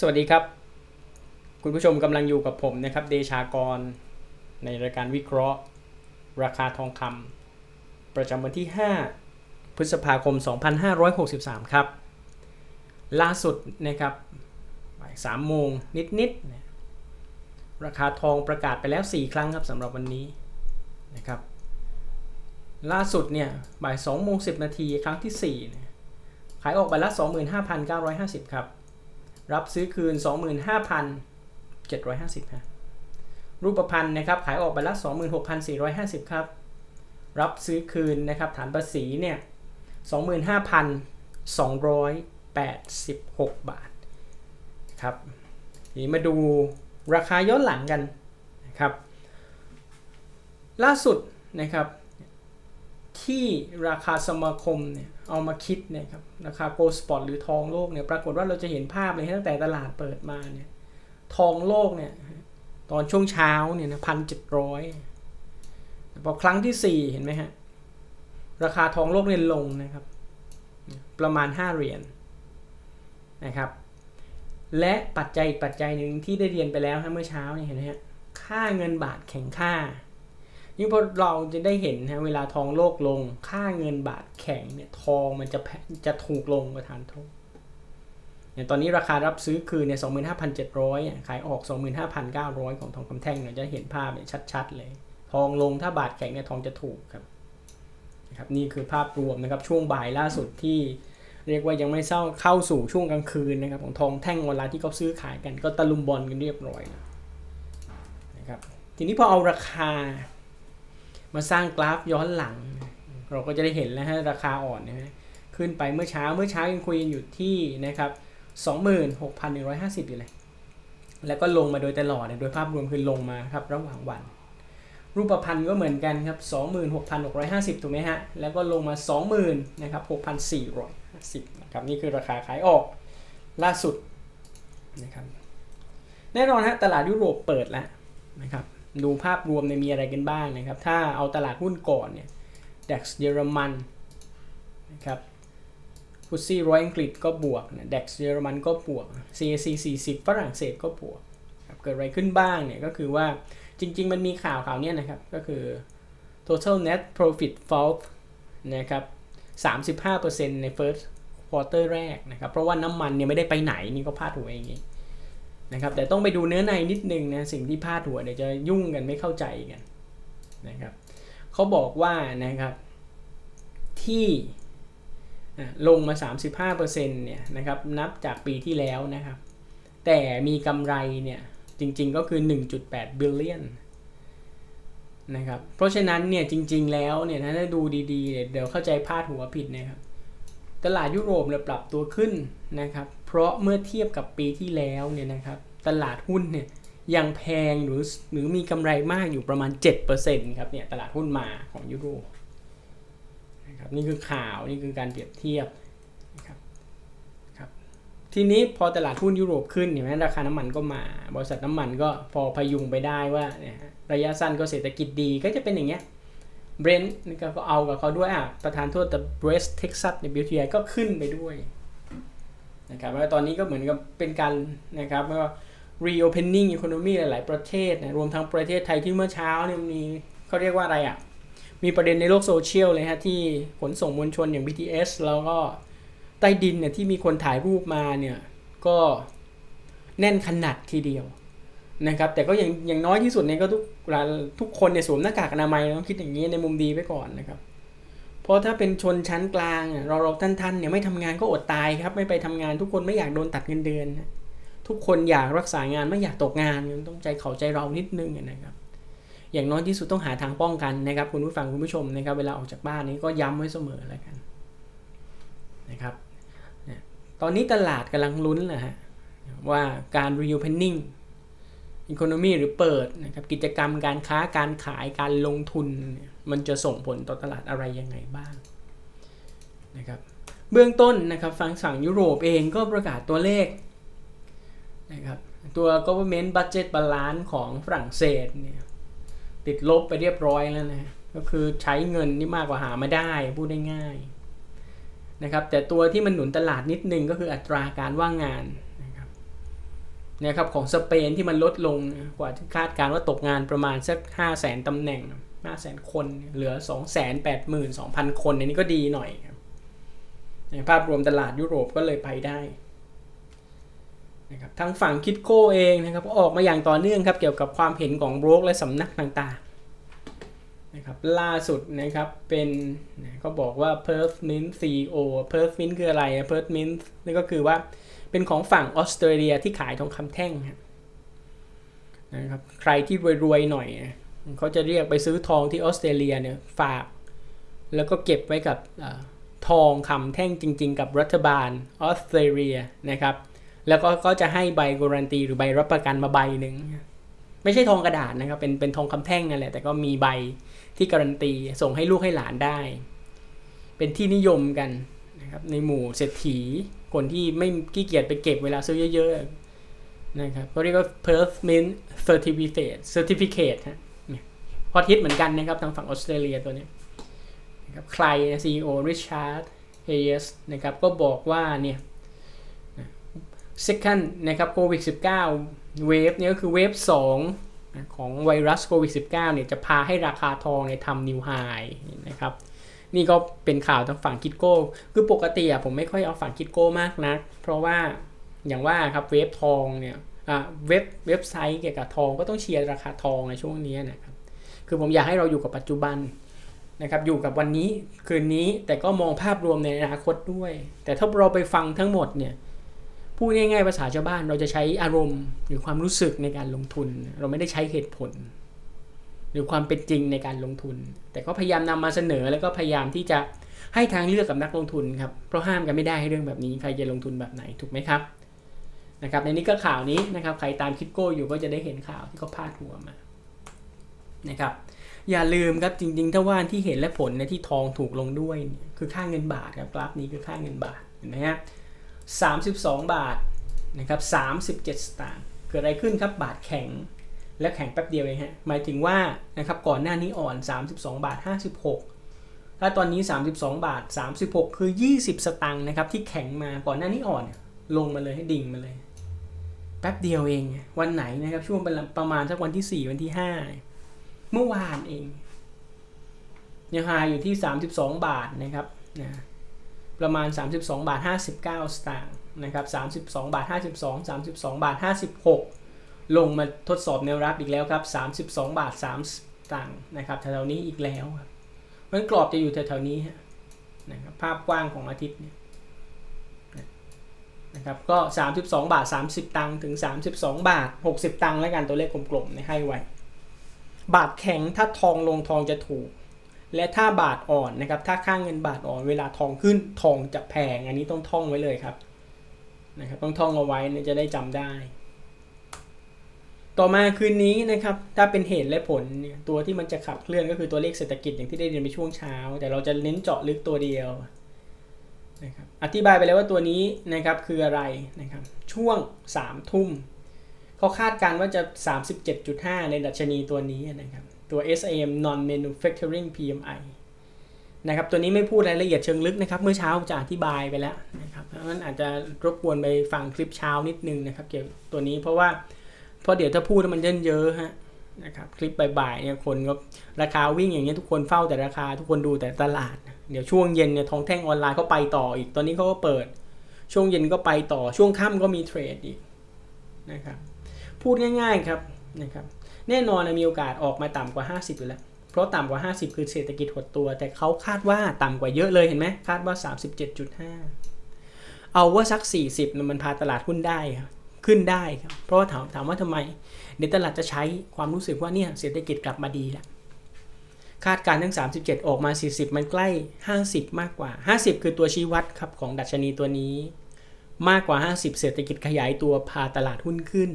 สวัสดีครับ คุณผู้ชมกำลังอยู่กับผมนะครับ เดชากร ในรายการวิเคราะห์ ราคาทองคำประจำวันที่ 5 พฤษภาคม 2563 ครับ ล่าสุดนะครับบ่าย3โมงนิดๆราคาทองประกาศไปแล้ว 4 ครั้งครับสำหรับวันนี้นะครับ ล่าสุดเนี่ยบ่าย2โมง10 นาทีครั้งที่สี่ขายออกไปละ 25,950 ครับ รับซื้อคืน 25,750ฮะรูปพันธ์นะครับขายออกไปละ 26,450 ครับ รับซื้อคืนนะครับฐานภาษีเนี่ย 25,286 บาทครับทีนี้มาดูราคาย้อนหลังกันนะครับ ล่าสุดนะครับที่ราคาสมาคมเนี่ย เอามาคิดเนี่ยครับราคาโกลสปอตหรือทองโลกเนี่ยปรากฏว่าเราจะเห็นภาพเลยตั้งแต่ตลาดเปิดมาเนี่ยทองโลกเนี่ยตอนช่วงเช้าเนี่ยนะพันเจ็ดร้อยพอครั้งที่ 4 เห็นไหมฮะ ราคาทองโลกเนี่ยลงนะครับ ประมาณ 5 เหรียญนะครับ และปัจจัยอีกปัจจัยหนึ่งที่ได้เรียนไปแล้วเมื่อเช้าเนี่ยเห็นไหมฮะค่าเงินบาทแข็งค่า นี่งพอเราจะได้เห็นนะเวลาทองโลกลง ค่าเงินบาทแข็งเนี่ยทองมันจะจะถูกลงประทานโทษอย่างตอนนี้ราคารับซื้อคืนเนี่ยสองหมื่นห้าพันเจ็ดร้อยขายออกสองหมื่นห้าพันเก้าร้อยของทองคำแท่งเนี่ยจะเห็นภาพเนี่ยชัดๆเลย ทองลงถ้าบาทแข็งเนี่ยทองจะถูกครับนะครับนี่คือภาพรวมนะครับช่วงบ่ายล่าสุดที่เรียกว่ายังไม่เศร้าเข้าสู่ช่วงกลางคืนนะครับของทองแท่งเวลาที่เขาซื้อขายกันก็ตะลุมบอลกันเรียบร้อยนะครับทีนี้พอเอาราคา มาสร้างกราฟย้อนหลัง เราก็จะได้เห็นแล้วฮะราคาอ่อนนะฮะขึ้นไปเมื่อเช้าเมื่อเช้ายังคุยอยู่ที่นะครับ26,150 อยู่เลย แล้วก็ลงมาโดยตลอดเนี่ยโดยภาพรวมคือลงมาครับระหว่างวัน รูปพันธ์ก็เหมือนกันครับ 26,650 ถูกไหมฮะ แล้วก็ลงมา 20,000นะครับ6,450นะครับนี่คือราคาขายออกล่าสุดนะครับแน่นอนฮะตลาดยุโรปเปิดแล้วนะครับ ดูภาพรวมในมีอะไรกันบ้างนะครับ ถ้าเอาตลาดหุ้นก่อนเนี่ย DAX เยอรมันนะครับฟุตซี่ร้อยอังกฤษก็บวกนะ DAX เยอรมันก็บวก CAC 40 ฝรั่งเศสก็บวกเกิดอะไรขึ้นบ้างเนี่ยก็คือว่าจริง ๆ มันมีข่าวข่าวนี้นะครับ ก็คือ total net profit fall นะครับ 35%ใน first quarter แรกนะครับ เพราะว่าน้ำมันเนี่ยไม่ได้ไปไหน นี่ก็พลาดหัวอย่างนี้ นะครับแต่ต้องไปดูเนื้อในนิดนึงนะสิ่งที่พาดหัวเดี๋ยวจะยุ่งกันไม่เข้าใจกันนะครับเขาบอกว่านะครับที่ลงมา 35%เนี่ยนะครับนับจากปีที่แล้วนะครับแต่มีกำไรเนี่ยจริงๆก็คือ 1.8 billion นะครับเพราะฉะนั้นเนี่ยจริงๆแล้วเนี่ยถ้าดูดีๆเดี๋ยวเข้าใจพลาดหัวผิดนะครับตลาดยุโรปเนี่ยปรับตัวขึ้นนะครับ เพราะเมื่อเทียบกับปีที่แล้วเนี่ยนะครับตลาดหุ้นเนี่ยยังแพงหรือหรือมีกำไรมากอยู่ประมาณ 7%ครับเนี่ยตลาดหุ้นมาของยุโรปนะครับนี่คือข่าวนี่คือการเปรียบเทียบนะครับครับทีนี้พอตลาดหุ้นยุโรปขึ้นเห็นไหมราคาน้ำมันก็มา บริษัทน้ำมันก็พอพยุงไปได้ว่าเนี่ยระยะสั้นก็เศรษฐกิจดีก็จะเป็นอย่างเงี้ยเบรนท์ก็เอากับเขาด้วยอะประธานโทษแต่เบรสเท็กซัสในบิวทีไอก็ขึ้นไปด้วย นะครับแล้วตอนนี้ก็เหมือนกับเป็นการนะครับว่า reopening economy หลาย ๆ ประเทศนะรวมทั้งประเทศไทยที่เมื่อเช้าเนี่ยมีเขาเรียกว่าอะไรอะ มีประเด็นในโลกโซเชียลเลยฮะที่ขนส่งมวลชนอย่าง BTS แล้วก็ใต้ดินเนี่ยที่มีคนถ่ายรูปมาเนี่ยก็แน่นขนาดทีเดียวนะครับแต่ก็อย่างอย่างน้อยที่สุดเนี่ยก็ทุกทุกคนเนี่ยสวมหน้ากากอนามัยต้องคิดอย่างนี้ในมุมดีไว้ก่อนนะครับ เพราะถ้าเป็นชนชั้นกลางเราเราท่านๆเนี่ยไม่ทำงานก็อดตายครับ ไม่ไปทำงานทุกคนไม่อยากโดนตัดเงินเดือน ทุกคนอยากรักษางานไม่อยากตกงานต้องใจเขาใจเรานิดนึงนะครับ อย่างน้อยที่สุดต้องหาทางป้องกันนะครับ คุณผู้ฟังคุณผู้ชมนะครับ เวลาออกจากบ้านนี้ก็ย้ำไว้เสมอแล้วกันนะครับตอนนี้ตลาดกำลังลุ้นแหละฮะว่าการ reopening economy หรือเปิดนะครับกิจกรรมการค้าการขายการลงทุน มันจะส่งผลต่อตลาดอะไรยังไงบ้างนะครับเบื้องต้นนะครับฝั่งฝั่งยุโรปเองก็ประกาศตัวเลขนะครับตัว government budget balance ของฝรั่งเศสเนี่ยติดลบไปเรียบร้อยแล้วนะก็คือใช้เงินนี่มากกว่าหามาได้พูดได้ง่ายนะครับแต่ตัวที่มันหนุนตลาดนิดนึงก็คืออัตราการว่างงานนะครับนะครับของสเปนที่มันลดลงกว่าคาดการว่าตกงานประมาณสัก 5 0 0แสนตำแหน่ง 5แสนคนเหลือ 2 8 2 0 0 0 คนอันนี้ก็ดีหน่อยครับในภาพรวมตลาดยุโรปก็เลยไปได้นะครับทางฝั่งคิดโก้เองนะครับก็ออกมาอย่างต่อเนื่องครับเกี่ยวกับความเห็นของโบรกและสำนักต่างๆนะครับล่าสุดนะครับเป็นเขาบอกว่า p e r t Mint CEO p e r t Mint คืออะไร p e r t Mint นี่ก็คือว่าเป็นของฝั่งออสเตรเลียที่ขายทองคำแท่งนะครับใครที่รวยๆหน่อย เขาจะเรียกไปซื้อทองที่ออสเตรเลียเนี่ยฝาก แล้วก็เก็บไว้กับอทองคำแท่งจริง ๆ กับรัฐบาลออสเตรเลียนะครับ แล้วก็ก็จะให้ใบการันตี หรือใบรับประกันมาใบหนึ่งไม่ใช่ทองกระดาษนะครับ เป็นเป็นทองคำแท่งนั่นแหละ แต่ก็มีใบที่การันตี ส่งให้ลูกให้หลานได้ เป็นที่นิยมกันนะครับในหมู่เศรษฐีคนที่ไม่ขี้เกียจไปเก็บเวลาซื้อเยอะๆนะครับเขาเรียกว่า Perth Mint Certificate Certificate ฮะ พอทิตเหมือนกันนะครับทางฝั่งออสเตรเลียตัวนี้นะครับใคร CEO Richard Hayes นะครับก็บอกว่าเนี่ย second นะครับโควิด19เวฟเนี่ยก็คือเวฟ2ของไวรัสโควิด19เนี่ยจะพาให้ราคาทองเนี่ยทำนิวไฮนะครับนี่ก็เป็นข่าวทางฝั่งคิดโก้ คือปกติอะผมไม่ค่อยเอาฝั่งคิดโก้มากนะัก เพราะว่าอย่างว่าครับเว็บทองเนี่ยเว็บเว็บไซต์เกี่ยวกับทองก็ต้องเชียร์ราคาทองในช่วงนี้นะครับ คือผมอยากให้เราอยู่กับปัจจุบันนะครับอยู่กับวันนี้คืนนี้แต่ก็มองภาพรวมในอนาคตด้วย แต่ถ้าเราไปฟังทั้งหมดเนี่ยพูดง่ายๆภาษาชาวบ้านเราจะใช้อารมณ์ หรือความรู้สึกในการลงทุน เราไม่ได้ใช้เหตุผล หรือความเป็นจริงในการลงทุน แต่ก็พยายามนำมาเสนอแล้วก็พยายามที่จะให้ทางเลือกกับนักลงทุนครับเพราะห้ามกันไม่ได้ให้เรื่องแบบนี้ใครจะลงทุนแบบไหนถูกไหมครับนะครับในนี้ก็ข่าวนี้นะครับใครตามคิดโก้อยู่ก็จะได้เห็นข่าวที่เขาพาดหัวมา นะครับอย่าลืมครับจริงๆ ถ้าว่าที่เห็นและผลในที่ทองถูกลงด้วย คือค่าเงินบาทครับกราฟนี้คือค่าเงินบาทเห็นไหมฮะสามสิบสองบาทนะครับสามสิบเจ็ดสตางค์เกิดอะไรขึ้นครับบาทแข็งและแข็งแป๊บเดียวเองฮะหมายถึงว่านะครับก่อนหน้านี้อ่อน 32 บาท 56 ถ้าตอนนี้ 32 บาท 36 คือ 20 สตังค์นะครับที่แข็งมาก่อนหน้านี้อ่อน ลงมาเลยให้ดิ่งมาเลย แป๊บเดียวเองวันไหนนะครับช่วงประมาณสักวันที่ 4 วันที่ 5 เมื่อวานเองยังหาอยู่ที่ 32 บาทนะครับนะประมาณ 32 บาท 59 สตางค์นะครับ32 บาท 52 32 บาท 56 ลงมาทดสอบแนวรับอีกแล้วครับ 32 บาท 3 สตางค์นะครับแถวๆนี้อีกแล้วครับมันกรอบจะอยู่แถวๆนี้นะครับภาพกว้างของอาทิตย์เนี่ยนะครับก็ 32 บาท 30 ตังค์ถึง 32 บาท 60 ตังค์แล้วกันตัวเลขกลมๆให้ไว้ บาทแข็งถ้าทองลงทองจะถูก และถ้าบาทอ่อนนะครับ ถ้าค่างเงินบาทอ่อนเวลาทองขึ้นทองจะแพง อันนี้ต้องท่องไว้เลยครับนะครับต้องท่องเอาไว้จะได้จำได้ ต่อมาคืนนี้นะครับ ถ้าเป็นเหตุและผลตัวที่มันจะขับเคลื่อนก็คือตัวเลขเศรษฐกิจอย่างที่ได้เรียนไปช่วงเช้า แต่เราจะเน้นเจาะลึกตัวเดียวนะครับอธิบายไปแล้วว่าตัวนี้นะครับคืออะไรนะครับช่วง3ทุ่ม เขาคาดการว่าจะ 37.5 ในดัชนีตัวนี้นะครับ ตัว SAM non manufacturing PMI นะครับ ตัวนี้ไม่พูดรายละเอียดเชิงลึกนะครับ เมื่อเช้าจะอธิบายไปแล้วนะครับเพราะฉะนั้นอาจจะรบกวนไปฟังคลิปเช้านิดนึงนะครับ เกี่ยวตัวนี้เพราะว่าเพราะเดี๋ยวถ้าพูดมันเยอะเยอะฮะนะครับคลิปบ่ายๆเนี่ยคนก็ราคาวิ่งอย่างเงี้ยทุกคนเฝ้าแต่ราคาทุกคนดูแต่ตลาด เดี๋ยวช่วงเย็นเนี่ยทองแท่งออนไลน์เขาไปต่ออีก ตอนนี้เขาก็เปิด ช่วงเย็นก็ไปต่อช่วงค่ำก็มีเทรดอีกนะครับ พูดง่ายๆครับนะครับแน่นอนมีโอกาสออกมาต่ำกว่า 50อยู่แล้ว เพราะต่ำกว่า 50 คือเศรษฐกิจหดตัว แต่เขาคาดว่าต่ำกว่าเยอะเลยเห็นไหมคาดว่า 37.5 เอาว่าสัก 40มันพาตลาดหุ้นได้ครับขึ้นได้ครับ เพราะว่าถามถามว่าทำไมเดี๋ยวตลาดจะใช้ความรู้สึกว่าเนี่ยเศรษฐกิจกลับมาดีแล้ว คาดการณ์ทั้ง 37 ออกมา 40 มันใกล้ 50 มากกว่า 50 คือตัวชี้วัดครับของดัชนีตัวนี้ มากกว่า 50 เศรษฐกิจขยายตัวพาตลาดหุ้นขึ้น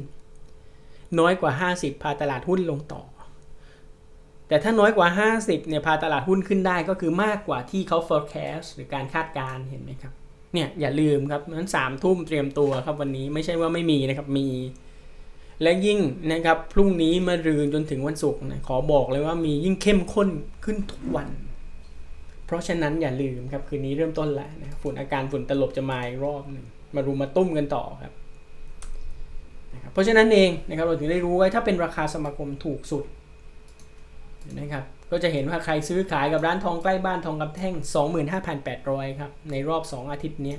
น้อยกว่า 50 พาตลาดหุ้นลงต่อ แต่ถ้าน้อยกว่า 50เนี่ยพาตลาดหุ้นขึ้นได้ก็คือมากกว่าที่เขา forecast หรือการคาดการเห็นไหมครับเนี่ยอย่าลืมครับนั้นสามทุ่มเตรียมตัวครับวันนี้ไม่ใช่ว่าไม่มีนะครับมี และยิ่งนะครับพรุ่งนี้มารืนจนถึงวันศุกร์นะขอบอกเลยว่ามียิ่งเข้มข้นขึ้นทุกวัน เพราะฉะนั้นอย่าลืมครับคืนนี้เริ่มต้นแล้วนะฝุ่นอาการฝุ่นตลบจะมาอีกรอบหนึ่งมารุมมาตุ้มกันต่อครับ เพราะฉะนั้นเองนะครับเราถึงได้รู้ว่าถ้าเป็นราคาสมาคมถูกสุดนะครับก็จะเห็นว่าใครซื้อขายกับร้านทองใกล้บ้านทองคำแท่ง 25,800ครับในรอบ 2 อาทิตย์นี้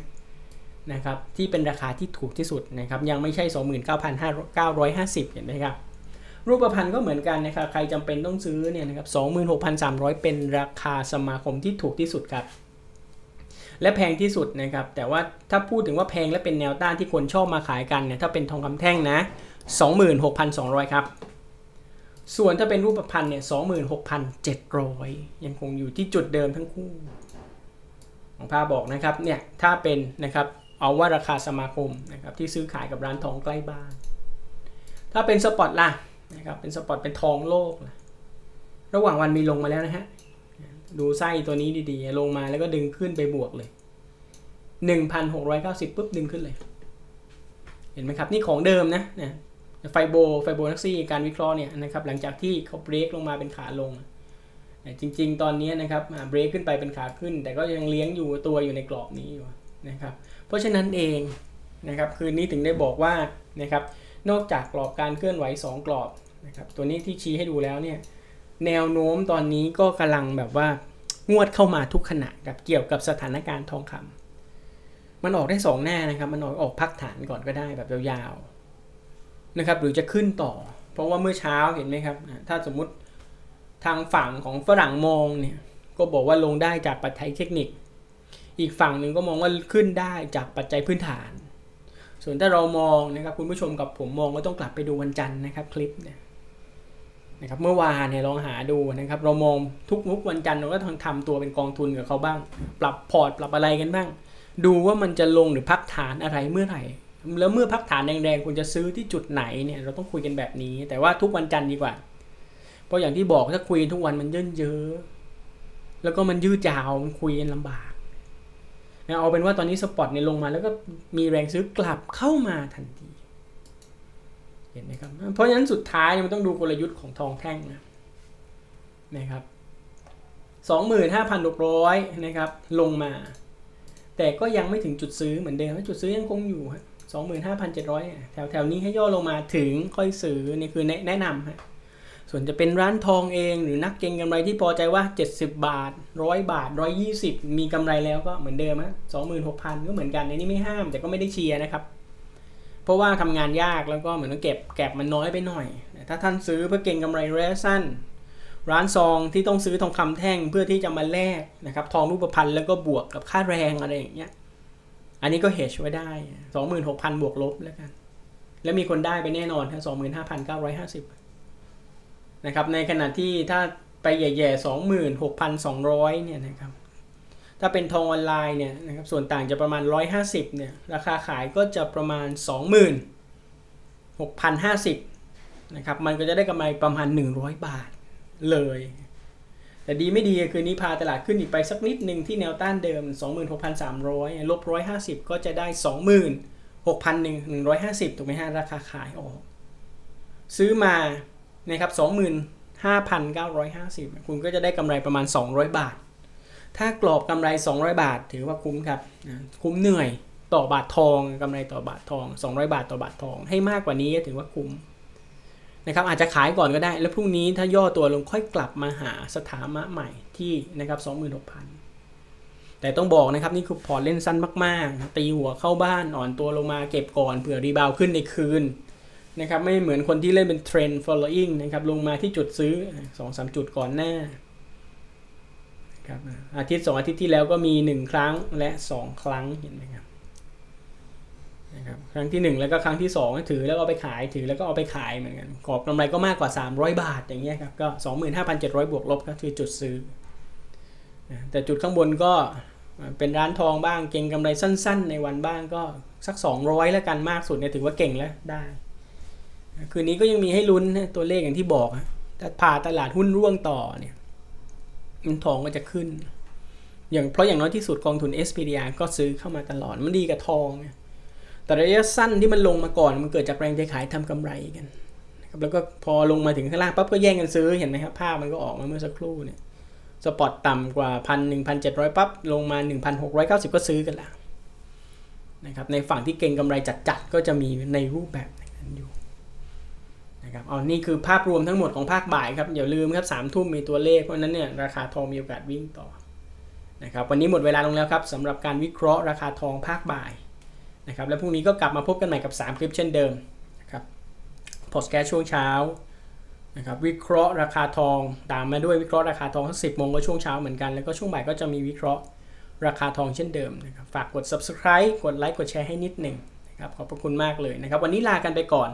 นะครับที่เป็นราคาที่ถูกที่สุดนะครับยังไม่ใช่ 29,950 เห็นไหมครับรูปพรรณก็เหมือนกันนะครับใครจำเป็นต้องซื้อเนี่ยนะครับ26,300 เป็นราคาสมาคมที่ถูกที่สุดครับ และแพงที่สุดนะครับ แต่ว่าถ้าพูดถึงว่าแพงและเป็นแนวต้านที่คนชอบมาขายกันเนี่ยถ้าเป็นทองคำแท่งนะ 26,200 ครับ ส่วนถ้าเป็นรูปพรรณเนี่ย26,700 ยังคงอยู่ที่จุดเดิมทั้งคู่ของพาบอกนะครับเนี่ยถ้าเป็นนะครับเอาว่าราคาสมาคมนะครับที่ซื้อขายกับร้านทองใกล้บ้าน ถ้าเป็นสปอตล่ะนะครับเป็นสปอตเป็นทองโลกล่ะระหว่างวันมีลงมาแล้วนะฮะ ดูไส้ตัวนี้ดีๆ ลงมาแล้วก็ดึงขึ้นไปบวกเลย 1,690ปุ๊บดึงขึ้นเลย เห็นไหมครับ นี่ของเดิมนะเนี่ยไฟโบไฟโบนักซี่การวิเคราะห์เนี่ยนะครับหลังจากที่เขาเบรกลงมาเป็นขาลง จริงๆ ตอนนี้นะครับเบรกขึ้นไปเป็นขาขึ้น แต่ก็ยังเลี้ยงอยู่ตัวอยู่ในกรอบนี้อยู่นะครับเพราะฉะนั้นเองนะครับคืนนี้ถึงได้บอกว่านะครับนอกจากกรอบการเคลื่อนไหว 2 กรอบนะครับตัวนี้ที่ชี้ให้ดูแล้วเนี่ย แนวโน้มตอนนี้ก็กำลังแบบว่างวดเข้ามาทุกขณะกับเกี่ยวกับสถานการณ์ทองคำมันออกได้สองหน้านะครับ มันออกออกพักฐานก่อนก็ได้แบบยาวๆนะครับ หรือจะขึ้นต่อ เพราะว่าเมื่อเช้าเห็นไหมครับ ถ้าสมมุติทางฝั่งของฝรั่งมองเนี่ยก็บอกว่าลงได้จากปัจจัยเทคนิค อีกฝั่งหนึ่งก็มองว่าขึ้นได้จากปัจจัยพื้นฐาน ส่วนถ้าเรามองนะครับคุณผู้ชมกับผมมองก็ต้องกลับไปดูวันจันทร์นะครับคลิปเนี่ย นะครับเมื่อวานเนี่ยลองหาดูนะครับเรามองทุกมุกวันจันทร์เราก็ต้องทำตัวเป็นกองทุนกับเขาบ้าง ปรับพอร์ตปรับอะไรกันบ้าง ดูว่ามันจะลงหรือพักฐานอะไรเมื่อไหร่ แล้วเมื่อพักฐานแรงๆคุณจะซื้อที่จุดไหนเนี่ยเราต้องคุยกันแบบนี้ แต่ว่าทุกวันจันทร์ดีกว่า เพราะอย่างที่บอกถ้าคุยทุกวันมันเยินเยอะแล้วก็มันยืดยาวมันคุยกันลำบากนะเอาเป็นว่าตอนนี้สปอตเนี่ยลงมาแล้วก็มีแรงซื้อกลับเข้ามาทันที เห็นไหมครับ เพราะฉะนั้นสุดท้ายมันต้องดูกลยุทธ์ของทองแท่งนะนะครับสองหมื่นห้าพันหกร้อยนะครับ ลงมา แต่ก็ยังไม่ถึงจุดซื้อเหมือนเดิมจุดซื้อยังคงอยู่สองหมื่นห้าพันเจ็ดร้อยแถวแถวนี้ให้ย่อลงมาถึงค่อยซื้อนี่คือแนะนำฮะส่วนจะเป็นร้านทองเองหรือนักเก็งกำไรที่พอใจว่า 70 บาท 100 บาท 120 มีกำไรแล้วก็เหมือนเดิมฮะ26,000 ก็เหมือนกันในนี้ไม่ห้ามแต่ก็ไม่ได้เชียร์นะครับ เพราะว่าทำงานยากแล้วก็เหมือนต้องเก็บแก็บมันน้อยไปหน่อย ถ้าท่านซื้อเพื่อเก็งกำไรระยะสั้น ร้านซองที่ต้องซื้อทองคำแท่งเพื่อที่จะมาแลกนะครับทองรูปพรรณแล้วก็บวกกับค่าแรงอะไรอย่างเงี้ย อันนี้ก็เฮชไว้ได้ 26,000 บวกลบแล้วกัน แล้วมีคนได้ไปแน่นอนครับ25,950นะครับในขณะที่ถ้าไปแย่ๆสองหมื่นหกพันสองร้อยเนี่ยนะครับ ถ้าเป็นทองออนไลน์เนี่ยนะครับส่วนต่างจะประมาณร้อยห้าสิบเนี่ยราคาขายก็จะประมาณสองหมื่นหกพันห้าสิบนะครับมันก็จะได้กำไรประมาณหนึ่งร้อยบาทเลย แต่ดีไม่ดีคือนี้พาตลาดขึ้นอีกไปสักนิดหนึ่งที่แนวต้านเดิม 26,300ลบ150 ก็จะได้ 26,150 ถูกไหมฮะราคาขายออก ซื้อมานะครับ25,950 คุณก็จะได้กำไรประมาณ 200 บาท ถ้ากรอบกำไร 200 บาท ถือว่าคุ้มครับคุ้มเหนื่อยต่อบาททองกำไรต่อบาททอง 200 บาทต่อบาททอง ให้มากกว่านี้ถือว่าคุ้มนะครับอาจจะขายก่อนก็ได้ แล้วพรุ่งนี้ถ้าย่อตัวลงค่อยกลับมาหาสถามะใหม่ที่นะครับ26,000 แต่ต้องบอกนะครับ นี่คือพอร์ตเล่นสั้นมากๆ ตีหัวเข้าบ้านอ่อนตัวลงมาเก็บก่อนเผื่อรีบาวขึ้นในคืนนะครับไม่เหมือนคนที่เล่นเป็นเทรนด์ following นะครับลงมาที่จุดซื้อสองสามจุดก่อนหน้า ครับอาทิตย์สองอาทิตย์ที่แล้วก็มี 1 ครั้งและ 2 ครั้งเห็นไหมครับนะครับครั้งที่ 1 แล้วก็ครั้งที่ 2 ถือแล้วก็เอาไปขายถือแล้วก็เอาไปขายเหมือนกันกรอบกำไรก็มากกว่า 300 บาทอย่างเงี้ยครับก็25,700 บวกลบก็คือจุดซื้อแต่จุดข้างบนก็เป็นร้านทองบ้างเก่งกำไรสั้น ๆ ในวันบ้างก็สัก 200 แล้วกันมากสุดเนี่ยถือว่าเก่งแล้วได้ คืนนี้ก็ยังมีให้ลุ้นนะตัวเลขอย่างที่บอกถ้าผ่าตลาดหุ้นร่วงต่อเนี่ย มันทองก็จะขึ้น อย่างเพราะอย่างน้อยที่สุดกองทุน SPDR ก็ซื้อเข้ามาตลอด มันดีกับทอง แต่ระยะสั้นที่มันลงมาก่อนมันเกิดจากแรงใจขายทำกำไรกันนะครับแล้วก็พอลงมาถึงข้างล่างปั๊บก็แย่งกันซื้อเห็นไหมครับภาพมันก็ออกมาเมื่อสักครู่เนี่ยสปอตต่ำกว่าพันหนึ่งพันเจ็ดร้อยปั๊บลงมาหนึ่งพันหกร้อยเก้าสิบก็ซื้อกันแล้วนะครับในฝั่งที่เก่งกำไรจัดๆก็จะมีในรูปแบบนั้นอยู่ นะครับเอานี่คือภาพรวมทั้งหมดของภาคบ่ายครับอย่าลืมครับสามทุ่มมีตัวเลขเพราะนั้นเนี่ยราคาทองมีโอกาสวิ่งต่อนะครับวันนี้หมดเวลาลงแล้วครับสำหรับการวิเคราะห์ราคาทองภาคบ่ายนะครับแล้วพรุ่งนี้ก็กลับมาพบกันใหม่กับ 3 คลิปเช่นเดิมนะครับพอสแกช่วงเช้านะครับวิเคราะห์ราคาทองตามมาด้วยวิเคราะห์ราคาทองทั้งสิบโมงก็ช่วงเช้าเหมือนกันแล้วก็ช่วงบ่ายก็จะมีวิเคราะห์ราคาทองเช่นเดิมนะครับฝากกด subscribe กดไลค์กดแชร์ให้นิดหนึ่งนะครับขอบพระคุณมากเลยนะครับวันนี้ลากันไปก่อน